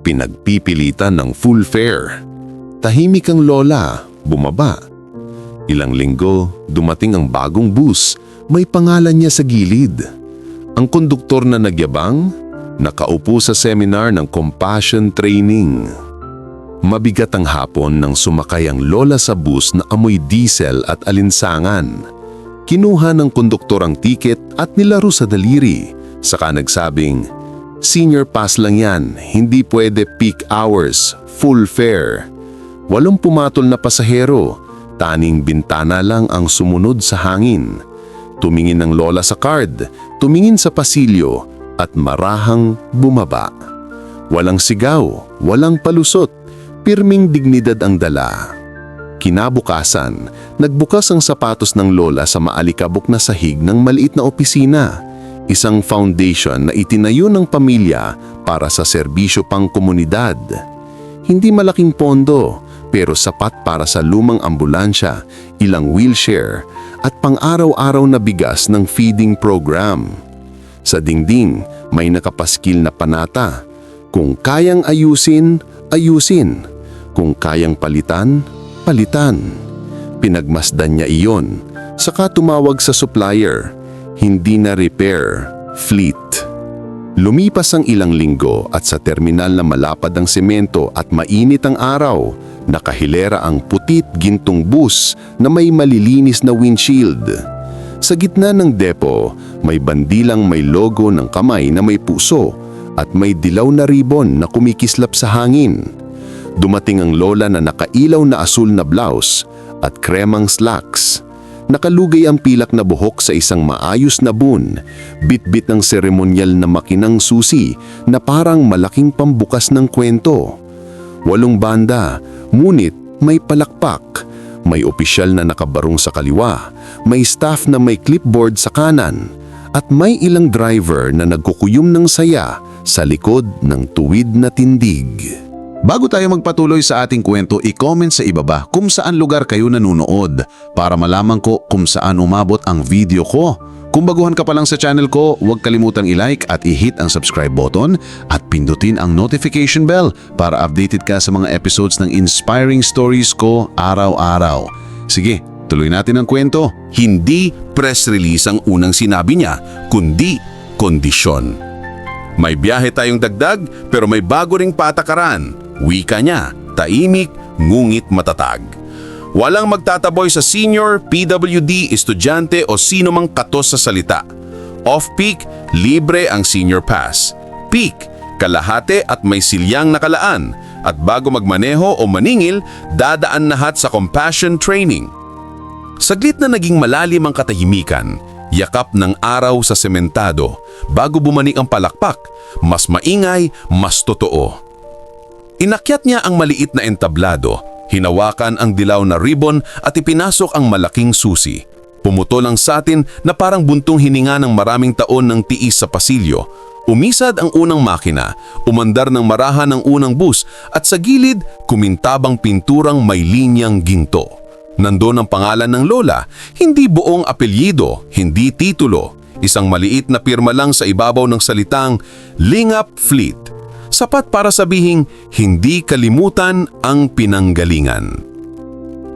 pinagpipilitan ng full fare. Tahimik ang lola, bumaba. Ilang linggo, dumating ang bagong bus. May pangalan niya sa gilid. Ang konduktor na nagyabang, nakaupo sa seminar ng compassion training. Mabigat ang hapon nang sumakay ang lola sa bus na amoy diesel at alinsangan. Kinuha ng konduktor ang tiket at nilaro sa daliri. Saka nagsabing, Senior pass lang yan, hindi pwede peak hours, full fare. Walong pumatol na pasahero, taning bintana lang ang sumunod sa hangin. Tumingin ng lola sa card, tumingin sa pasilyo, at marahang bumaba. Walang sigaw, walang palusot, pirming dignidad ang dala. Kinabukasan, nagbukas ang sapatos ng lola sa maalikabok na sahig ng maliit na opisina. Isang foundation na itinayo ng pamilya para sa serbisyo pang komunidad. Hindi malaking pondo, pero sapat para sa lumang ambulansya, ilang wheelchair, at pang-araw-araw na bigas ng feeding program. Sa dingding, may nakapaskil na panata. Kung kayang ayusin, ayusin. Kung kayang palitan, palitan. Pinagmasdan niya iyon. Saka tumawag sa supplier. Hindi na repair, fleet. Lumipas ang ilang linggo at sa terminal na malapad ang semento at mainit ang araw, nakahilera ang putit gintong bus na may malilinis na windshield. Sa gitna ng depo, may bandilang may logo ng kamay na may puso at may dilaw na ribon na kumikislap sa hangin. Dumating ang lola na nakailaw na asul na blouse at kremang slacks. Nakalugay ang pilak na buhok sa isang maayos na bun, bit-bit ng seremonyal na makinang susi na parang malaking pambukas ng kwento. Walong banda, ngunit may palakpak. May opisyal na nakabarong sa kaliwa, may staff na may clipboard sa kanan, at may ilang driver na nagkukuyom ng saya sa likod ng tuwid na tindig. Bago tayo magpatuloy sa ating kwento, i-comment sa ibaba kung saan lugar kayo nanonood para malaman ko kung saan umabot ang video ko. Kung baguhan ka pa lang sa channel ko, huwag kalimutang i-like at i-hit ang subscribe button at pindutin ang notification bell para updated ka sa mga episodes ng inspiring stories ko araw-araw. Sige, tuloy natin ang kwento. Hindi press release ang unang sinabi niya, kundi kondisyon. May biyahe tayong dagdag pero may bago ring patakaran. Wika niya, taimik, ngungit matatag. Walang magtataboy sa senior, PWD, estudyante o sino mang katos sa salita. Off-peak, libre ang senior pass. Peak, kalahate at may silyang nakalaan. At bago magmaneho o maningil, dadaan lahat sa compassion training. Saglit na naging malalim ang katahimikan, yakap ng araw sa sementado, bago bumalik ang palakpak, mas maingay, mas totoo. Inakyat niya ang maliit na entablado, hinawakan ang dilaw na ribbon at ipinasok ang malaking susi. Pumutol ang satin na parang buntong hininga ng maraming taon ng tiis sa pasilyo. Umisad ang unang makina, umandar ng marahan ng unang bus at sa gilid kumintabang pinturang may linyang ginto. Nandoon ang pangalan ng lola, hindi buong apelyido, hindi titulo. Isang maliit na pirma lang sa ibabaw ng salitang Lingap Fleet. Sapat para sabihing hindi kalimutan ang pinanggalingan.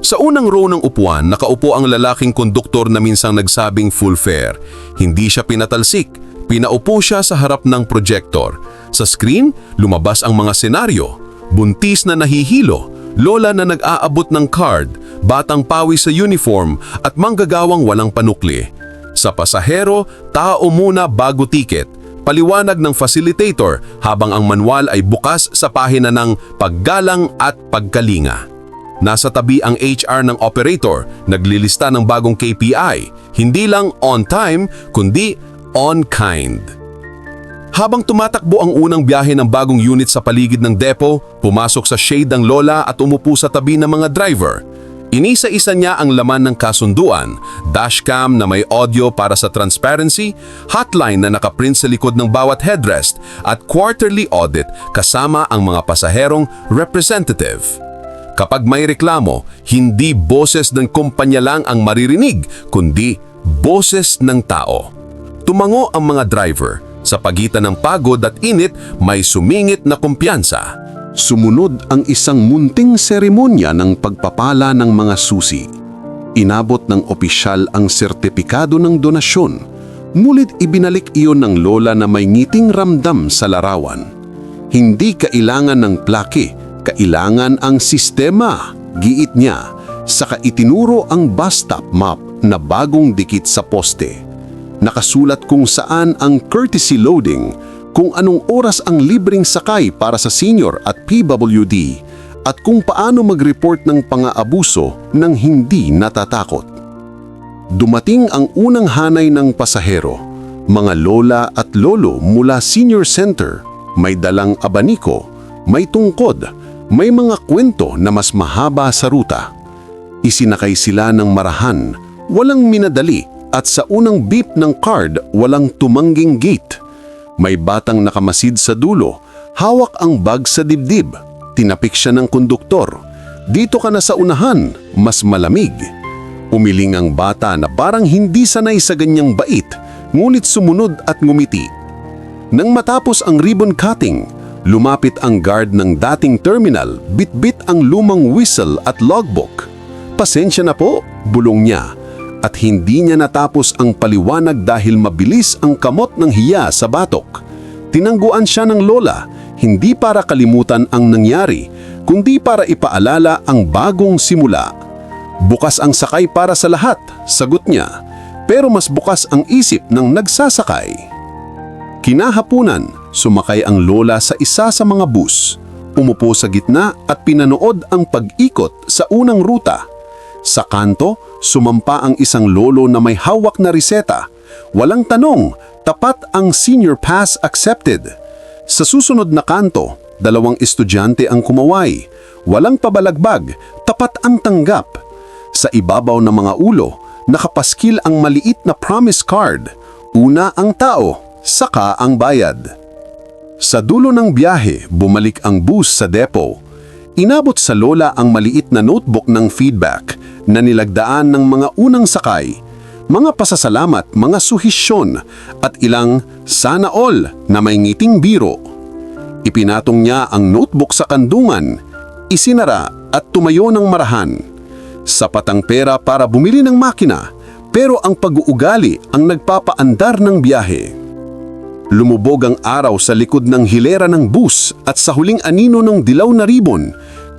Sa unang row ng upuan, nakaupo ang lalaking konduktor na minsang nagsabing full fare. Hindi siya pinatalsik, pinaupo siya sa harap ng projector. Sa screen, lumabas ang mga senaryo. Buntis na nahihilo, lola na nag-aabot ng card, batang pawi sa uniform at manggagawang walang panukli. Sa pasahero, tao muna bago tiket. Paliwanag ng facilitator habang ang manual ay bukas sa pahina ng paggalang at pagkalinga. Nasa tabi ang HR ng operator, naglilista ng bagong KPI, hindi lang on time, kundi on kind. Habang tumatakbo ang unang biyahe ng bagong unit sa paligid ng depo, pumasok sa shade ng lola at umupo sa tabi ng mga driver. Inisa-isa niya ang laman ng kasunduan, dashcam na may audio para sa transparency, hotline na nakaprint sa likod ng bawat headrest, at quarterly audit kasama ang mga pasaherong representative. Kapag may reklamo, hindi boses ng kumpanya lang ang maririnig, kundi boses ng tao. Tumango ang mga driver, Sa pagitan ng pagod at init, may sumingit na kumpiyansa. Sumunod ang isang munting seremonya ng pagpapala ng mga susi. Inabot ng opisyal ang sertipikado ng donasyon, ngunit ibinalik iyon ng lola na may ngiting ramdam sa larawan. Hindi kailangan ng plake, kailangan ang sistema, giit niya, saka itinuro ang bus stop map na bagong dikit sa poste. Nakasulat kung saan ang courtesy loading, kung anong oras ang libreng sakay para sa senior at PWD, at kung paano mag-report ng pang-aabuso ng hindi natatakot. Dumating ang unang hanay ng pasahero, mga lola at lolo mula senior center, may dalang abaniko, may tungkod, may mga kwento na mas mahaba sa ruta. Isinakay sila ng marahan, walang minadali at sa unang beep ng card walang tumangging gate. May batang nakamasid sa dulo, hawak ang bag sa dibdib. Tinapik siya ng konduktor. Dito ka na sa unahan, mas malamig. Umiling ang bata na parang hindi sanay sa ganyang bait, ngunit sumunod at ngumiti. Nang matapos ang ribbon cutting, lumapit ang guard ng dating terminal, bitbit ang lumang whistle at logbook. Pasensya na po, bulong niya. At hindi niya natapos ang paliwanag dahil mabilis ang kamot ng hiya sa batok. Tinangguan siya ng lola, hindi para kalimutan ang nangyari, kundi para ipaalala ang bagong simula. Bukas ang sakay para sa lahat, sagot niya. Pero mas bukas ang isip ng nagsasakay. Kinahapunan, sumakay ang lola sa isa sa mga bus. Umupo sa gitna at pinanood ang pag-ikot sa unang ruta. Sa kanto, sumampa ang isang lolo na may hawak na reseta. Walang tanong, tapat ang senior pass accepted. Sa susunod na kanto, dalawang estudyante ang kumaway. Walang pabalagbag, tapat ang tanggap. Sa ibabaw ng mga ulo, nakapaskil ang maliit na promise card. Una ang tao, saka ang bayad. Sa dulo ng biyahe, bumalik ang bus sa depo. Inabot sa lola ang maliit na notebook ng feedback na nilagdaan ng mga unang sakay, mga pasasalamat, mga suhisyon at ilang sana all na may ngiting biro. Ipinatong niya ang notebook sa kandungan, isinara at tumayo ng marahan. Sapat ang pera para bumili ng makina, pero ang pag-uugali ang nagpapaandar ng biyahe. Lumubog ang araw sa likod ng hilera ng bus at sa huling anino ng dilaw na ribon,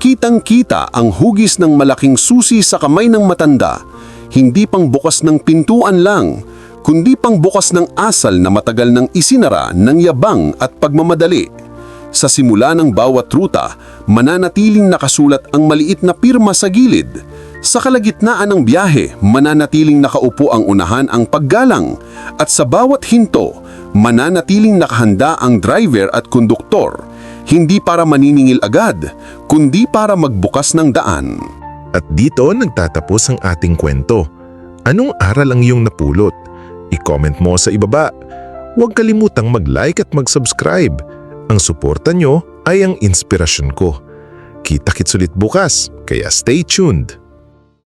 kitang-kita ang hugis ng malaking susi sa kamay ng matanda. Hindi pang bukas ng pintuan lang, kundi pang bukas ng asal na matagal nang isinara ng yabang at pagmamadali. Sa simula ng bawat ruta, mananatiling nakasulat ang maliit na pirma sa gilid. Sa kalagitnaan ng biyahe, mananatiling nakaupo ang unahan ang paggalang at sa bawat hinto, mananatiling nakahanda ang driver at konduktor, hindi para maniningil agad, kundi para magbukas ng daan. At dito nagtatapos ang ating kwento. Anong aral ang iyong napulot? I-comment mo sa ibaba. Huwag kalimutang mag-like at mag-subscribe. Ang suporta nyo ay ang inspirasyon ko. Kita-kits ulit bukas, kaya stay tuned.